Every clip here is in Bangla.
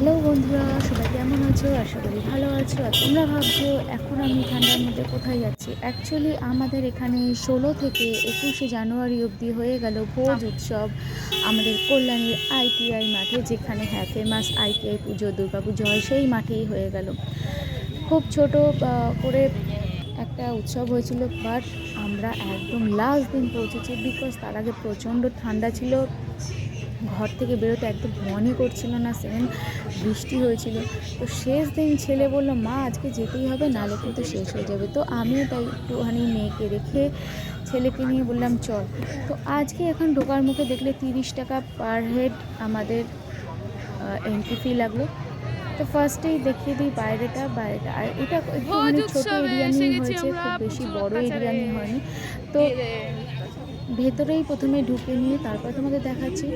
হ্যালো বন্ধুরা, সবাই কেমন আছো? আশা করি ভালো আছো। আর তোমরা ভাবছ, এখন আমি ঠান্ডার মধ্যে কোথায় যাচ্ছি? অ্যাকচুয়ালি আমাদের এখানে ষোলো থেকে একুশে জানুয়ারি অবধি হয়ে গেল ভোজ উৎসব। আমাদের কল্যাণীর আইটিআই মাঠে, যেখানে হ্যাঁ ফেমাস আইটিআই পুজো, দুর্গা পুজো হয়, সেই মাঠেই হয়ে গেল। খুব ছোট করে একটা উৎসব হয়েছিল বাট আমরা একদম লাস্ট দিন পৌঁছেছি বিকজ তার আগে প্রচণ্ড ঠান্ডা ছিল। ঘর থেকে বেরোতে একদম মনে করছিল না সেদিন বৃষ্টি হয়েছিল। তো শেষ দিন ছেলে বলল মা আজকে যেতেই হবে নালে কিন্তু শেষ হয়ে যাবে। তো আমিও তাই একটুখানি মেয়েকে রেখে ছেলেকে নিয়ে বললাম চল। তো আজকে এখন ঢোকার মুখে দেখলে তিরিশ টাকা পার হেড আমাদের এন্ট্রি ফি লাগল। তো ফার্স্টেই দেখিয়ে দিই বাইরেটা বাইরেটা। আর এটা একটুখানি ছোট এরিয়া নিয়ে হয়েছে খুব বেশি বড় এরিয়া নিয়ে হয়নি। তো ভেতরেই প্রথমে ঢুকে নিয়ে তারপর তোমাদের দেখাচ্ছি।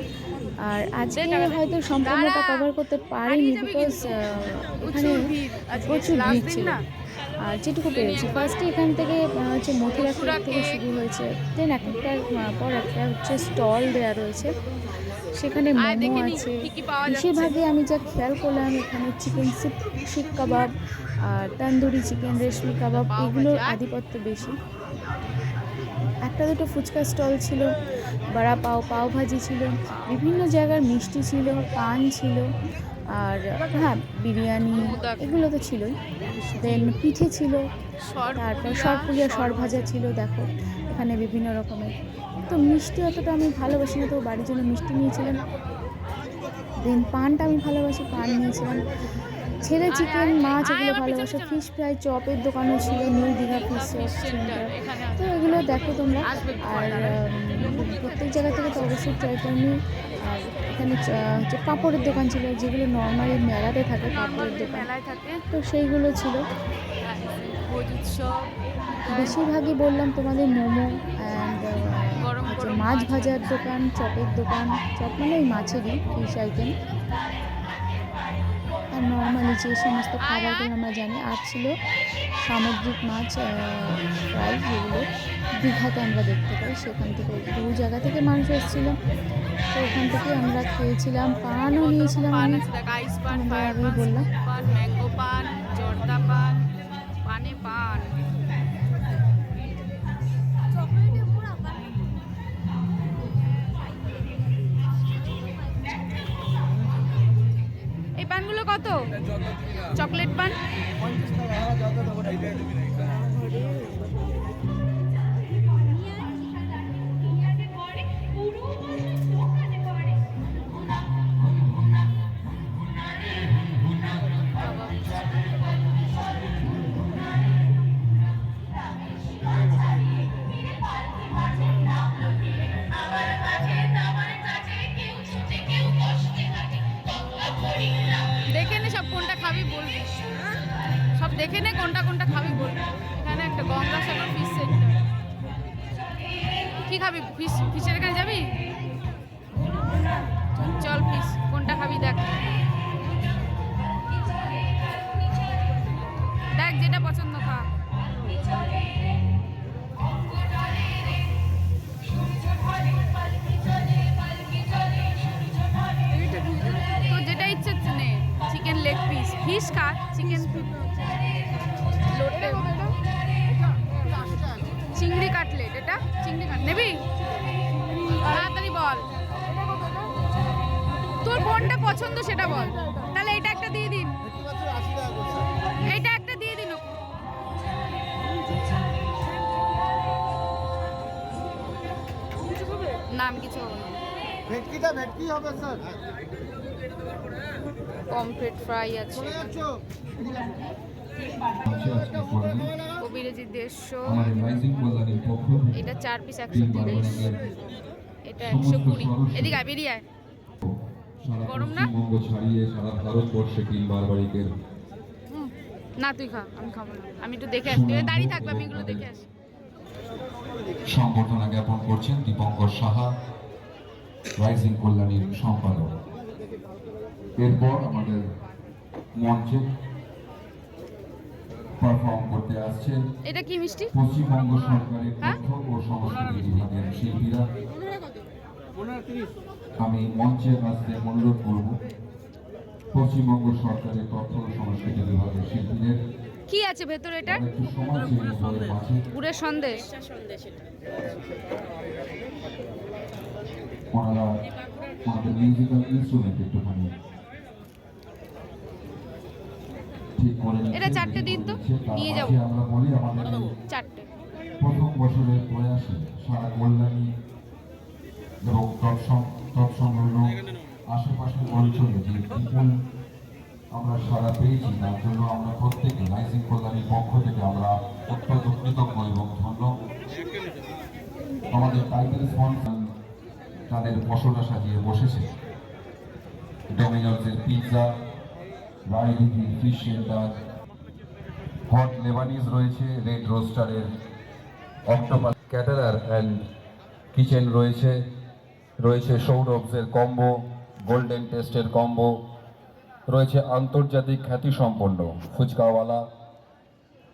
আর আজকে হয়তো সম্পূর্ণটা কভার করতে পারিনি বিকজ। এখানে প্রচুর ভিড় ছিল? আর যেটুকু পেরেছি। ফার্স্টে এখান থেকে হচ্ছে মথুরা কেক থেকে শুরু হয়েছে। দেন এক একটার পর একটা হচ্ছে স্টল দেওয়া রয়েছে। সেখানে মোমো আছে। বেশিরভাগই আমি যা খেয়াল করলাম এখানে চিকেন শিক কাবাব আর তন্দুরি চিকেন রেশমি কাবাব এগুলোর আধিপত্য বেশি। একটা দুটো ফুচকা স্টল ছিল, বড়া পাও পাও ভাজি ছিল, বিভিন্ন জায়গার মিষ্টি ছিল, পান ছিল, আর হ্যাঁ বিরিয়ানি এগুলো তো ছিলই। দেন পিঠে ছিল, তারপর সরপুরিয়া সর ভাজা ছিল, দেখো, এখানে বিভিন্ন রকমের। তো মিষ্টি অতটা আমি ভালোবাসি না, তো বাড়ির জন্য মিষ্টি নিয়েছিলাম। দেন পানটা আমি ভালোবাসি, পান নিয়েছিলাম। ছেলে চিকেন মাছ এগুলো ভালোবাসে ফিশ ফ্রাই চপের দোকানও ছিল নিউ দীঘা ফিশ সেন্টার তো এগুলো দেখো তোমরা। আর প্রত্যেক জায়গা থেকে তো অবশ্যই ট্রাই করিনি আর এখানে হচ্ছে পাঁপড়ের দোকান ছিল যেগুলো নর্মালি মেলাতে থাকে পাঁপড়ের দোকান। তো সেইগুলো ছিল। বেশিরভাগই বললাম তোমাদের মোমো অ্যান্ড মাছ ভাজার দোকান চপের দোকান চপ মানে ওই মাছেরই ফিশ আইটেম নর্মালি যে সমস্ত খাবারগুলো আমরা জানি আর ছিল সামুদ্রিক মাছ ফ্রাই যেগুলো দীঘাতে আমরা দেখতে পাই। সেখান থেকে দু জায়গা থেকে মানুষ এসেছিল। তো ওখান থেকে আমরা খেয়েছিলাম পানও নিয়েছিলাম পান বললাম। পান ম্যাঙ্গো পান জর্দা পানে কত চকলেট পান কোনটা কোনটা খাবি বলবি এখানে একটা গঙ্গাসাগর ফিশ সেন্টার কি খাবি? ফিশ ফিশের এখানে যাবি? চল ফিশ কোনটা খাবি দেখ। দেখ যেটা পছন্দ খা। তো যেটা ইচ্ছে নে। চিকেন লেগ পিস ফিশ খা চিকেন এটা চিংড়ি নেবি? তাড়াতাড়ি বল। তোর কোনটা পছন্দ সেটা বল। তাহলে এটা একটা দিয়ে দিন। এইটা একটা দিয়ে দিন। ওকে। না আমি কিছু হবে না। ভেটকিটা ভেটকি হবে স্যার। পমফ্রেট ফ্রাই আছে। কবিরাজি দেড়শো। এটা চার পিস একশো তিন তিরিশ। এটা একশো কুড়ি। এদিকে বেরিয়ে আয়। গরম না? ছাড়িয়ে সারা ভারতবর্ষে তিন বারবারিকের না তুই খা আমি খাব না। আমি একটু দেখে আসি তুই দাঁড়িয়ে থাকবে আমি এগুলো দেখে আসি। সংবর্ধনা জ্ঞাপন করছেন দীপঙ্কর সাহা রাইজিং কল্যাণীর সম্পাদক। এরপর আমাদের মঞ্চে পারফর্ম করতে আসছেন এটা কি মিষ্টি? পশ্চিমবঙ্গ সরকারের হ্যাঁ? তথ্য ও সংস্কৃতি বিভাগের শিল্পীরা। আমি মঞ্চে আসতে অনুরোধ করব পশ্চিমবঙ্গ সরকারের তথ্য ও সংস্কৃতি বিভাগের শিল্পীদের। কি আছে ভেতরে এটা? গুড়ের সন্দেশ। ওনারা আমাদের মিউজিক্যাল ইনস্ট্রুমেন্ট একটুখানি এটা চারটে দিন তো, নিয়ে যাব। আমরা বলি আমাদের এই চারটে। প্রথম বছরের প্রয়াসে সারা কল্যাণী এবং তৎসং- তৎসংলগ্ন আশেপাশের অঞ্চলে যে বিপুল আমরা সারা পেয়েছি তার জন্য আমরা প্রত্যেকে রাইজিং কল্যাণীর পক্ষ থেকে আমরা অত্যন্ত কৃতজ্ঞ এবং ধন্য। আমাদের টাইটেল স্পন্সর তাদের পশলা সাজিয়ে বসেছে। ডোমিনোজের pizza Raidighi fish centre hot Lebanese রয়েছে রেড রোস্টারের অক্টোপাস ক্যাটারার অ্যান্ড কিচেন রয়েছে রয়েছে সৌরভসের কম্বো গোল্ডেন টেস্টের কম্বো রয়েছে আন্তর্জাতিক খ্যাতিসম্পন্ন ফুচকাওয়ালা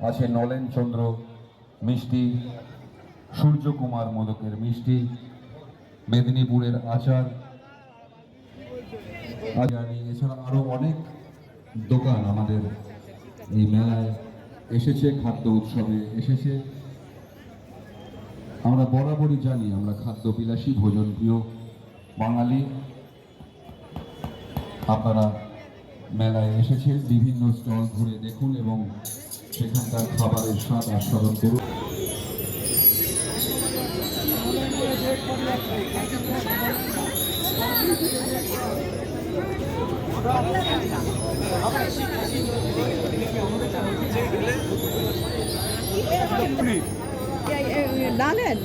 আছে নলেন চন্দ্র, মিষ্টি, সূর্যকুমার মোদকের মিষ্টি, মেদিনীপুরের আচার এছাড়া আরও অনেক দোকান আমাদের এই মেলায় এসেছে, খাদ্য উৎসবে এসেছে। আমরা বরাবরই জানি আমরা খাদ্যবিলাসী ভোজন প্রিয় বাঙালি। আপনারা মেলায় এসেছে, বিভিন্ন স্টল ঘুরে দেখুন এবং সেখানকার খাবারের স্বাদ আস্বাদন করুন। লালেন?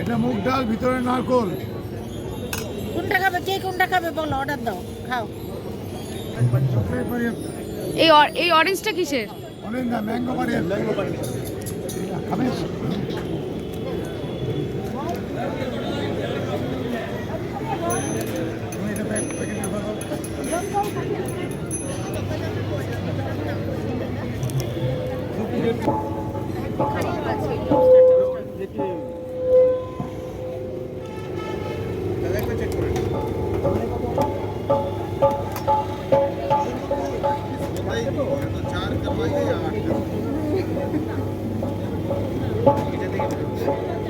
এটা মুগ ডাল ভিতরে নারকল। কোনটা খাবে? কে কোনটা খাবে? বলো অর্ডার দাও খাও। এই এই অরেঞ্জটা কিসের? অরেঞ্জ না ম্যাঙ্গো বাড়িয়ে ম্যাঙ্গো বাড়িয়ে খাবেন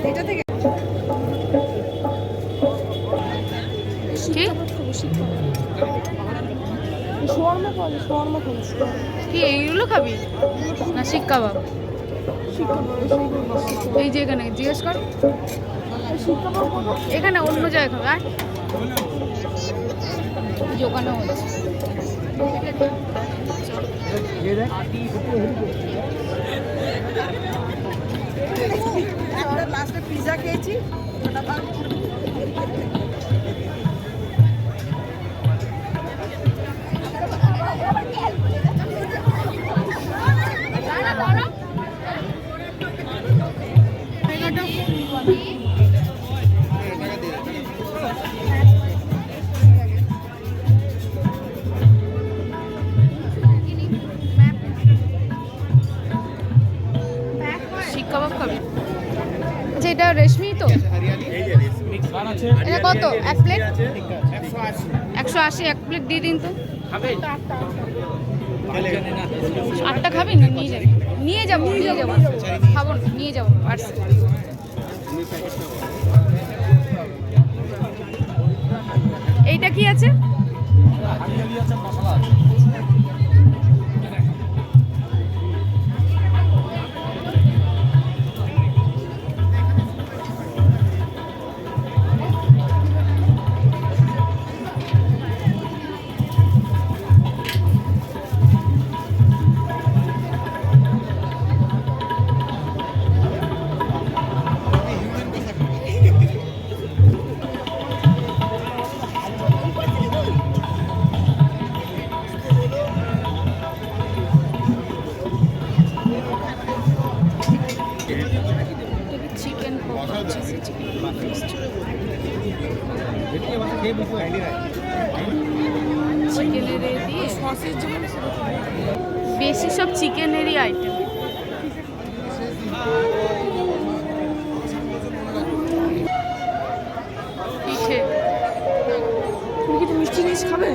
এটা থেকে কি? শর্মা খাবে শর্মা খাবে কি এইগুলো খাবি? না শিক কাবাব। এই যে এখানে জিজ্ঞেস কর। এখানে অন্য জায়গায় খাবে আর এই হচ্ছে আমরা লাস্টে পিৎজা খেয়েছি ওটা এটা কত? এক প্লেট একশো আশি। এক প্লেট দিয়ে দিন তো। আটটা খাবি? না নিয়ে যাবি। নিয়ে যাব নিয়ে যাব। খাব নিয়ে যাব। পার্সেল এইটা কি আছে? বেশি সব চিকেনেরই আইটেম মিষ্টি জিনিস খাবে?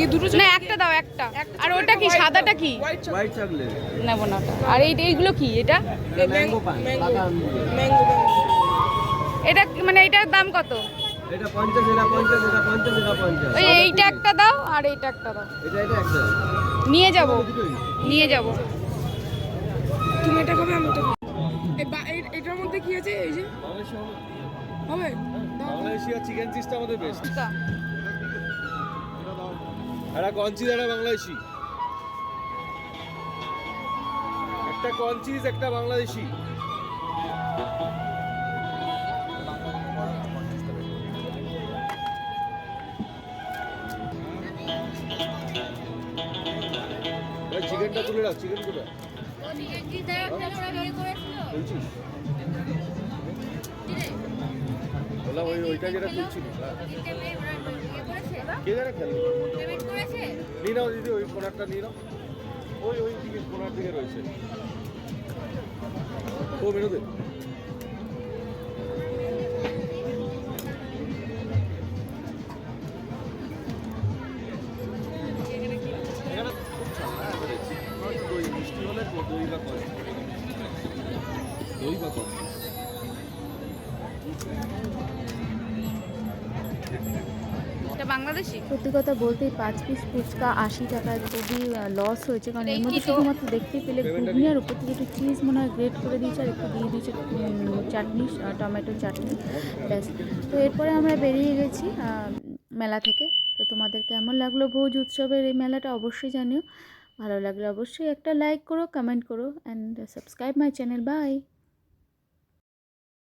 এই দুটো না একটা দাও একটা। আর ওটা কি সাদাটা কি? White chocolate. নেব না আর এই এইগুলো কি এটা? ম্যাঙ্গো দিয়ে। এটা মানে এটার দাম কত? এটা পঞ্চাশ এটা পঞ্চাশ এটা পঞ্চাশ এটা পঞ্চাশ। ওই এইটা একটা দাও আর এইটা একটা দাও। এটা এটা একটা নিয়ে যাব। নিয়ে যাব। তুমি এটা খাবে আমি এই- এটার মধ্যে কি আছে এই যে? হবে? বাংলাদেশি চিকেন চিজটা আমাদের বেস্ট একটা কঞ্চিজ একটা বাংলাদেশি। একটা কঞ্চিজ একটা বাংলাদেশি। চিকেনটা তুলে রাখ চিকেন তুলে বলছিস? বললাম ওই ওইটা যেটা তুলছিল। কে জানে খেলো? নিয়ে নাও দিদি ওই কোনারটা নিয়ে নাও। ওই ওই দিকে কোনার দিকে রয়েছে। ও মেনুতে। সত্যি কথা বলতে পাঁচ পিস ফুচকা আশি টাকা খুবই লস হয়েছে। কারণ এর মধ্যে শুধুমাত্র দেখতে পেলে ঘুগনি আর উপর থেকে একটু চিজ মনে হয় গ্রেট করে দিয়েছে আর একটু দিয়ে দিয়েছে চাটনি টমেটো চাটনি। ব্যাস। তো এরপরে আমরা বেরিয়ে গেছি মেলা থেকে। তো তোমাদের কেমন লাগল ভোজ উৎসবের এই মেলাটা অবশ্যই জানিও। ভালো লাগলে অবশ্যই একটা লাইক করো কমেন্ট করো and subscribe my channel bye